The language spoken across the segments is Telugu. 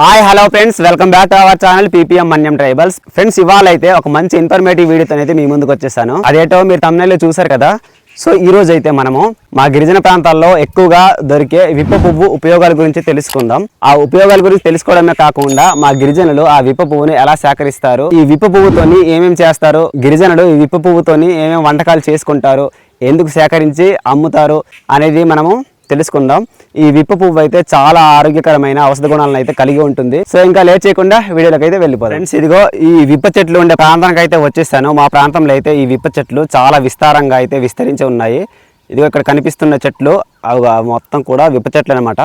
Hi hello friends welcome back to our channel PPM Manyam tribals friends ఇవాళ అయితే ఒక మంచి ఇన్ఫర్మేటివ్ వీడియోతో అయితే మీ ముందుకు వచ్చేసాను. అదేటో మీరు తమిళలో చూసారు కదా? సో ఈ అయితే మనము మా గిరిజన ప్రాంతాల్లో ఎక్కువగా దొరికే విప్ప పువ్వు ఉపయోగాల గురించి తెలుసుకుందాం. ఆ ఉపయోగాల గురించి తెలుసుకోవడమే కాకుండా మా గిరిజనులు ఆ విప్ప పువ్వుని ఎలా సేకరిస్తారు? ఈ విప్ప పువ్వుతోని ఏమేమి చేస్తారు? గిరిజనులు ఈ విప్ప పువ్వుతోని ఏమేమి వంటకాలు చేసుకుంటారు? ఎందుకు సేకరించి అమ్ముతారు? అనేది మనము తెలుసుకుందాం. ఈ విప్ప పువ్వు అయితే చాలా ఆరోగ్యకరమైన ఔషధ గుణాలను అయితే కలిగి ఉంటుంది. సో ఇంకా లేట్ చేయకుండా వీడియోలోకి అయితే వెళ్ళిపోతాం ఫ్రెండ్స్ ఇదిగో ఈ విప్ప చెట్లు ఉండే ప్రాంతానికి అయితే వచ్చేసాను. మా ప్రాంతంలో అయితే ఈ విప్ప చెట్లు చాలా విస్తారంగా అయితే విస్తరించి ఉన్నాయి. ఇదిగో ఇక్కడ కనిపిస్తున్న చెట్లు అవి మొత్తం కూడా విప్ప చెట్లు అనమాట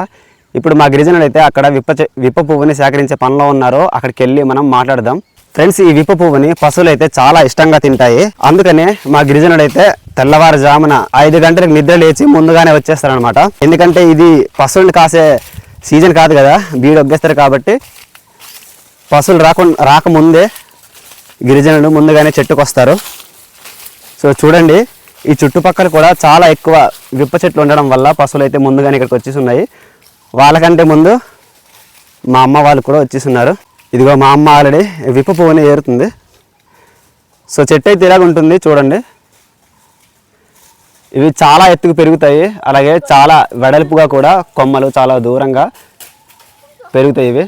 ఇప్పుడు మా గిరిజనులు అయితే అక్కడ విప్ప విప్ప పువ్వుని సేకరించే పనిలో ఉన్నారు అక్కడికి వెళ్ళి మనం మాట్లాడదాం. ఫ్రెండ్స్ ఈ విప్ప పువ్వుని పశువులు అయితే చాలా ఇష్టంగా తింటాయి. అందుకనే మా గిరిజనుడు అయితే తెల్లవారుజామున ఐదు గంటలకు నిద్ర లేచి ముందుగానే వచ్చేస్తారనమాట ఎందుకంటే ఇది పశువులు కాసే సీజన్ కాదు కదా బీడు ఒగ్గేస్తారు కాబట్టి పశువులు రాకుండా రాకముందే గిరిజనులు ముందుగానే చెట్టుకు వస్తారు సో చూడండి ఈ చుట్టుపక్కల కూడా చాలా ఎక్కువ విప్ప చెట్లు ఉండడం వల్ల పశువులు అయితే ముందుగానే ఇక్కడికి వచ్చేసి ఉన్నాయి. వాళ్ళకంటే ముందు మా అమ్మ వాళ్ళు కూడా వచ్చేసి ఉన్నారు. ఇదిగో మా అమ్మ ఆల్రెడీ విప్ప పువ్వుని ఏరుతుంది. సో చెట్టు అయితే ఇలాగ ఉంటుంది చూడండి. ఇవి చాలా ఎత్తుకు పెరుగుతాయి అలాగే చాలా వెడల్పుగా కూడా కొమ్మలు చాలా దూరంగా పెరుగుతాయి ఇవి.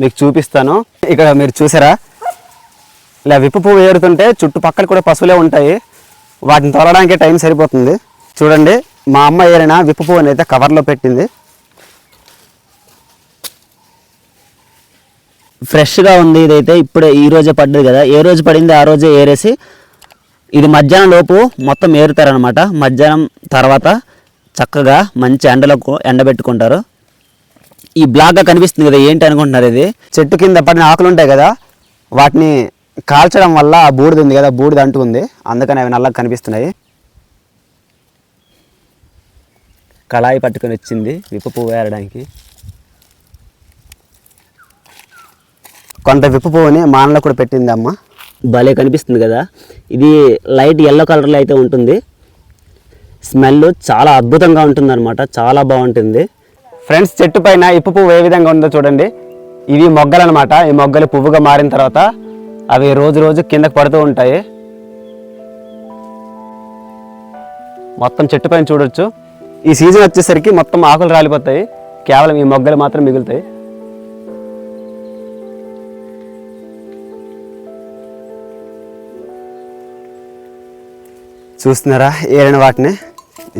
మీకు చూపిస్తాను. ఇక్కడ మీరు చూసారా? ఇలా విప్ప పువ్వు ఏరుతుంటే చుట్టుపక్కల కూడా పశువులే ఉంటాయి. వాటిని తొలడానికి టైం సరిపోతుంది. చూడండి మా అమ్మ ఏరిన విప్ప పువ్వుని అయితే కవర్లో పెట్టింది. ఫ్రెష్గా ఉంది ఇదైతే ఇప్పుడే ఈ రోజే పడ్డది కదా. ఏ రోజు పడింది ఆ రోజే ఏరేసి ఇది మధ్యాహ్నం లోపు మొత్తం ఏరుతారనమాట మధ్యాహ్నం తర్వాత చక్కగా మంచి ఎండలో ఎండబెట్టుకుంటారు. ఈ బ్లాక్గా కనిపిస్తుంది కదా ఏంటి అనుకుంటున్నారు ఇది? చెట్టు కింద పడిన ఆకులు ఉంటాయి కదా వాటిని కాల్చడం వల్ల ఆ బూడిద ఉంది కదా బూడిద అంటుకుంది. అందుకని అవి నల్లగా కనిపిస్తున్నాయి. కళాయి పట్టుకొని వచ్చింది విప్ప పువ్వు ఏరడానికి. కొంత విప్పు పువ్వుని మానలో కూడా పెట్టింది అమ్మ. భలే కనిపిస్తుంది కదా. ఇది లైట్ ఎల్లో కలర్లో అయితే ఉంటుంది. స్మెల్ చాలా అద్భుతంగా ఉంటుంది అనమాట చాలా బాగుంటుంది. ఫ్రెండ్స్ చెట్టు పైన ఇప్పు పువ్వు ఏ విధంగా ఉందో చూడండి. ఇవి మొగ్గలు అనమాట ఈ మొగ్గలు పువ్వుగా మారిన తర్వాత అవి రోజు రోజు కిందకు పడుతూ ఉంటాయి. మొత్తం చెట్టు పైన చూడొచ్చు. ఈ సీజన్ వచ్చేసరికి మొత్తం ఆకులు రాలిపోతాయి. కేవలం ఈ మొగ్గలు మాత్రం మిగులుతాయి. చూస్తున్నారా? ఏరైన వాటిని?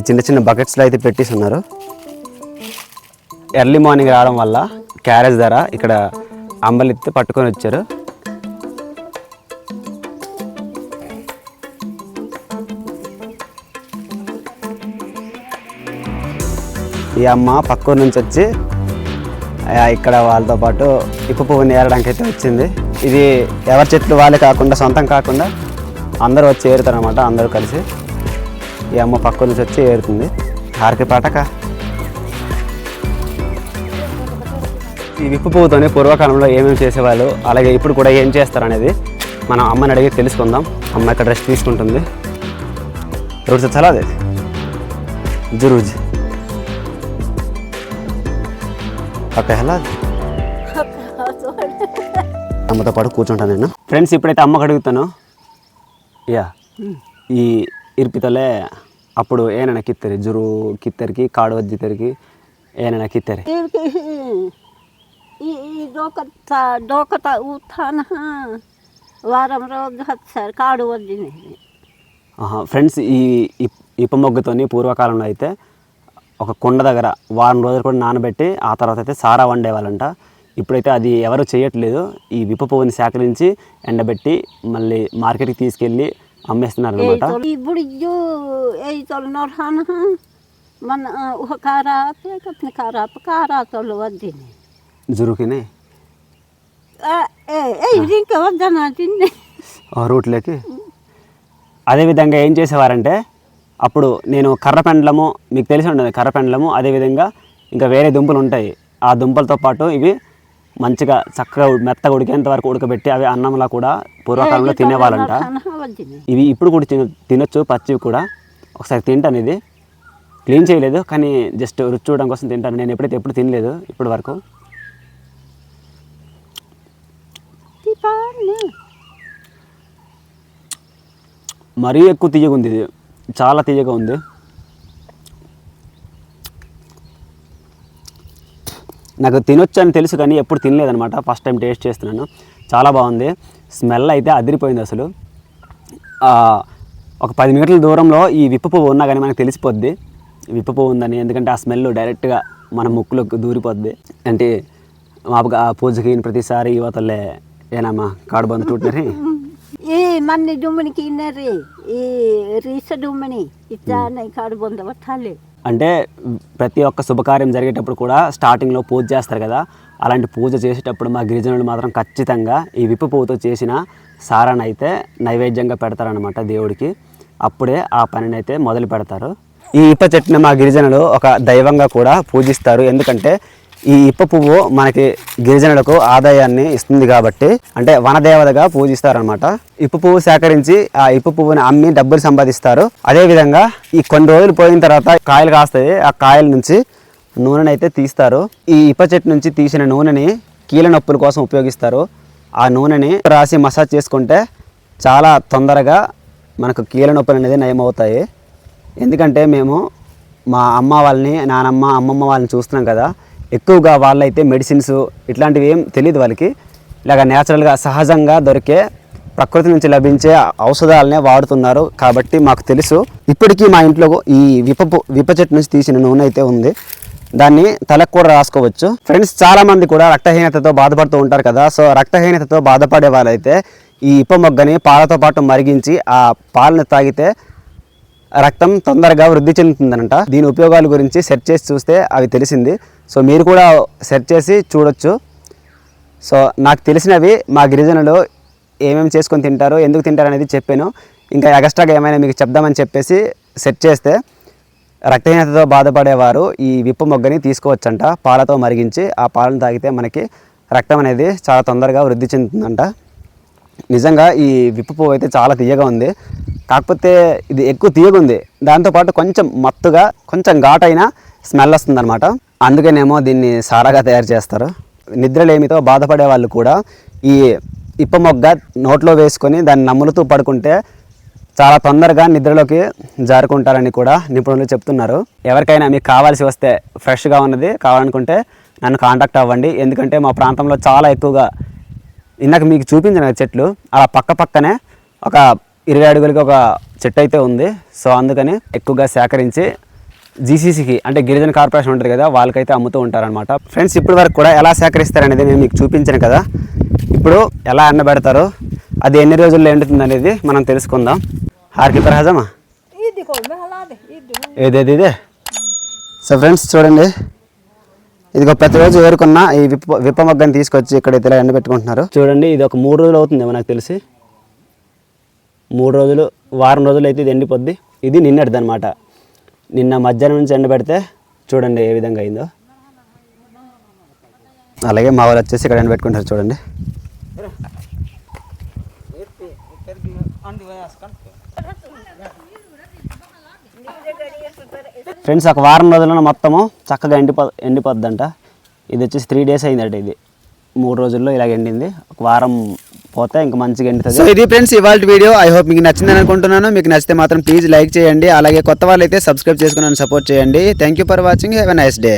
చిన్న చిన్న బకెట్స్లో అయితే పెట్టేసి ఉన్నారు. ఎర్లీ మార్నింగ్ రావడం వల్ల క్యారేజ్ ధర ఇక్కడ అంబలిత్తి పట్టుకొని వచ్చారు. ఈ అమ్మ పక్కూరు నుంచి వచ్చి ఇక్కడ వాళ్ళతో పాటు ఇప్పు పువ్వుని ఏరడానికి అయితే వచ్చింది. ఇది ఎవరి చెట్లు? వాళ్ళే కాకుండా సొంతం కాకుండా అందరూ వచ్చి ఏరుతారు అనమాట అందరూ కలిసి. ఈ అమ్మ పక్క నుంచి వచ్చి ఏరుతుంది. హారకి పాటక. ఈ విప్పు పువ్వుతోనే పూర్వకాలంలో ఏమేమి చేసేవాళ్ళు అలాగే ఇప్పుడు కూడా ఏం చేస్తారు అనేది మనం అమ్మని అడిగి తెలుసుకుందాం. అమ్మ ఇక్కడ రెస్ట్ తీసుకుంటుంది. రోడ్స్ చాలా అదే. జరూజ్. ఓకే హలా అమ్మతో పాటు కూర్చుంటాను నేను. ఫ్రెండ్స్ ఇప్పుడైతే అమ్మకు అడుగుతాను. యా. ఈ ఇర్పితలే అప్పుడు ఏనైనా కిత్తరి జురు కిత్తరికి కాడు వజ్జితరికి ఏనైనా కిత్తరి. ఈ ఈ డోకత డోకత ఊతాన వారం రోజు సార్ కాడు వద్దింది ఫ్రెండ్స్ ఈ ఇప్- ఇప్ప మొగ్గతోని పూర్వకాలంలో అయితే ఒక కుండ దగ్గర వారం రోజులు కూడా నానబెట్టి ఆ తర్వాత అయితే సారా వండేవాళ్ళంట. ఇప్పుడైతే అది ఎవరు చేయట్లేదు. ఈ విప్ప పువ్వుని సేకరించి ఎండబెట్టి మళ్ళీ మార్కెట్కి తీసుకెళ్ళి అమ్మేస్తున్నారు అనమాట నొరహాన? మన ఒక కారాపే కత్ని కారాప కారాతోళ్ళు వద్దిని. జురుకిని? ఏ ఏ ఇంకా వద్దనా రూట్లోకి? అదేవిధంగా ఏం చేసేవారంటే అప్పుడు నేను కర్ర పెండలము మీకు తెలిసి ఉండదు కర్ర పెండలము అదేవిధంగా ఇంకా వేరే దుంపలు ఉంటాయి. ఆ దుంపలతో పాటు ఇవి మంచిగా చక్కగా మెత్తగా ఉడికేంత వరకు ఉడకబెట్టి అవి అన్నంలా కూడా పూర్వకాలంలో తినేవాళ్ళంట. ఇవి ఇప్పుడు కూడా తిన తినొచ్చు పచ్చివి కూడా. ఒకసారి తింటాను ఇది క్లీన్ చేయలేదు కానీ జస్ట్ రుచి చూడడం కోసం తింటాను. నేను ఎప్పుడైతే ఎప్పుడు తినలేదు ఇప్పటి వరకు. మరీ ఎక్కువ తీయగా ఉంది ఇది. చాలా తీయగా ఉంది. నాకు తినొచ్చు అని తెలుసు కానీ ఎప్పుడు తినలేదనమాట ఫస్ట్ టైం టేస్ట్ చేస్తున్నాను. చాలా బాగుంది. స్మెల్ అయితే అదిరిపోయింది అసలు. ఒక పది మీటర్ల దూరంలో ఈ విప్ప పువ్వు ఉన్నా కానీ మనకు తెలిసిపోద్ది. విప్ప పువ్వు ఉందని. ఎందుకంటే ఆ స్మెల్ డైరెక్ట్గా మన ముక్కులోకి దూరిపోద్ది. అంటే మాపుగా ఆ పూజకి ప్రతిసారి యువతలే ఏనమ్మా కాడు బంధు చూడరి ఈ మన్ని డుమ్మనికి ఇన్నరి. ఈ రీస డుమ్మని. ఇట్లా కాడు బొంద పట్టాలి. అంటే ప్రతి ఒక్క శుభకార్యం జరిగేటప్పుడు కూడా స్టార్టింగ్లో పూజ చేస్తారు కదా. అలాంటి పూజ చేసేటప్పుడు మా గిరిజనులు మాత్రం ఖచ్చితంగా ఈ విప్పు పువ్వుతో చేసిన సారాన్ని అయితే నైవేద్యంగా పెడతారనమాట దేవుడికి. అప్పుడే ఆ పనిని అయితే మొదలు పెడతారు. ఈ ఇప్ప చెట్టుని మా గిరిజనులు ఒక దైవంగా కూడా పూజిస్తారు. ఎందుకంటే ఈ ఇప్ప పువ్వు మనకి గిరిజనులకు ఆదాయాన్ని ఇస్తుంది కాబట్టి అంటే వనదేవతగా పూజిస్తారనమాట ఇప్ప పువ్వు సేకరించి ఆ ఇప్ప పువ్వుని అమ్మి డబ్బులు సంపాదిస్తారు. అదేవిధంగా ఈ కొన్ని రోజులు పోయిన తర్వాత కాయలు కాస్తాయి. ఆ కాయల నుంచి నూనెని అయితే తీస్తారు. ఈ ఇప్ప చెట్టు నుంచి తీసిన నూనెని కీళ్ళ నొప్పుల కోసం ఉపయోగిస్తారు. ఆ నూనెని రాసి మసాజ్ చేసుకుంటే చాలా తొందరగా మనకు కీళ్ళ నొప్పులు అనేది నయమవుతాయి. ఎందుకంటే మేము మా అమ్మ వాళ్ళని నానమ్మ అమ్మమ్మ వాళ్ళని చూస్తున్నాం కదా. ఎక్కువగా వాళ్ళైతే మెడిసిన్స్ ఇట్లాంటివి ఏం తెలియదు వాళ్ళకి. ఇలాగ న్యాచురల్గా సహజంగా దొరికే ప్రకృతి నుంచి లభించే ఔషధాలనే వాడుతున్నారు. కాబట్టి మాకు తెలుసు. ఇప్పటికీ మా ఇంట్లో ఈ విపపు విప చెట్టు నుంచి తీసిన నూనె అయితే ఉంది. దాన్ని తలకు కూడా రాసుకోవచ్చు. ఫ్రెండ్స్ చాలా మంది కూడా రక్తహీనతతో బాధపడుతూ ఉంటారు కదా. సో రక్తహీనతతో బాధపడే వాళ్ళైతే ఈ ఇప్ప మొగ్గని పాలతో పాటు మరిగించి ఆ పాలను తాగితే రక్తం తొందరగా వృద్ధి చెందుతుందనంట. దీని ఉపయోగాల గురించి సెర్చ్ చేసి చూస్తే అవి తెలిసింది. సో మీరు కూడా సెర్చ్ చేసి చూడొచ్చు. సో నాకు తెలిసినవి మా గిరిజనులు ఏమేమి చేసుకొని తింటారు ఎందుకు తింటారు అనేది చెప్పాను. ఇంకా ఎక్స్ట్రాగా ఏమైనా మీకు చెప్దామని చెప్పేసి సెట్ చేస్తే రక్తహీనతతో బాధపడేవారు ఈ విప్పు మొగ్గని తీసుకోవచ్చంట. పాలతో మరిగించి ఆ పాలను తాగితే మనకి రక్తం అనేది చాలా తొందరగా వృద్ధి చెందుతుందంట. నిజంగా ఈ విప్పు పువ్వు అయితే చాలా తీయగా ఉంది. కాకపోతే ఇది ఎక్కువ తీయగా ఉంది దాంతోపాటు కొంచెం మత్తుగా కొంచెం ఘాటైన స్మెల్ వస్తుందన్నమాట. అందుకనేమో దీన్ని సారాగా తయారు చేస్తారు. నిద్రలేమితో బాధపడే వాళ్ళు కూడా ఈ ఇప్ప మొగ్గ నోట్లో వేసుకొని దాన్ని నమ్ములుతూ పడుకుంటే చాలా తొందరగా నిద్రలోకి జారుకుంటారని కూడా నిపుణులు చెప్తున్నారు. ఎవరికైనా మీకు కావాల్సి వస్తే ఫ్రెష్గా ఉన్నది కావాలనుకుంటే నన్ను కాంటాక్ట్ అవ్వండి. ఎందుకంటే మా ప్రాంతంలో చాలా ఎక్కువగా ఇందాక మీకు చూపించిన చెట్లు అలా పక్క పక్కనే ఒక ఇరవై అడుగులకి ఒక చెట్టు అయితే ఉంది. సో అందుకని ఎక్కువగా సేకరించి జీసీసీకి అంటే గిరిజన కార్పొరేషన్ ఉంటుంది కదా వాళ్ళకైతే అమ్ముతూ ఉంటారనమాట ఫ్రెండ్స్ ఇప్పటి వరకు కూడా ఎలా సేకరిస్తారనేది నేను మీకు చూపించాను కదా. ఇప్పుడు ఎలా ఎండబెడతారో అది ఎన్ని రోజుల్లో ఎండుతుంది అనేది మనం తెలుసుకుందాం. హార్కి ప్రహజమా? ఏదేది ఇదే? సో ఫ్రెండ్స్ చూడండి. ఇది ఒక ప్రతిరోజు ఏరుకున్న ఈ విప్ప విప్ప మొగ్గని తీసుకొచ్చి ఇక్కడైతే ఇలా ఎండబెట్టుకుంటున్నారు. చూడండి ఇది ఒక మూడు రోజులు అవుతుందేమో నాకు తెలిసి. మూడు రోజులు వారం రోజులు అయితే ఇది ఎండిపోద్ది. ఇది నిన్నటిది అనమాట నిన్న మధ్యాహ్నం నుంచి ఎండబెడితే చూడండి ఏ విధంగా అయిందో. అలాగే మా వాళ్ళు వచ్చేసి ఇక్కడ ఎండబెట్టుకుంటారు చూడండి. ఫ్రెండ్స్ ఒక వారం రోజుల్లో మొత్తము చక్కగా ఎండిపో ఎండిపోద్దంట. ఇది వచ్చేసి త్రీ డేస్ అయిందట ఇది. మూడు రోజుల్లో ఇలాగ ఎండింది. ఒక వారం పోతే ఇంకా మంచిగా ఎండుతుంది. సో ఇది ఫ్రెండ్స్ ఇవాళ వీడియో ఐ హోప్ మీకు నచ్చిందని అనుకుంటున్నాను. మీకు నచ్చితే మాత్రం ప్లీజ్ లైక్ చేయండి. అలాగే కొత్త వాళ్ళు అయితే సబ్స్క్రైబ్ చేసుకుని సపోర్ట్ చేయండి. Thank you for watching have a nice day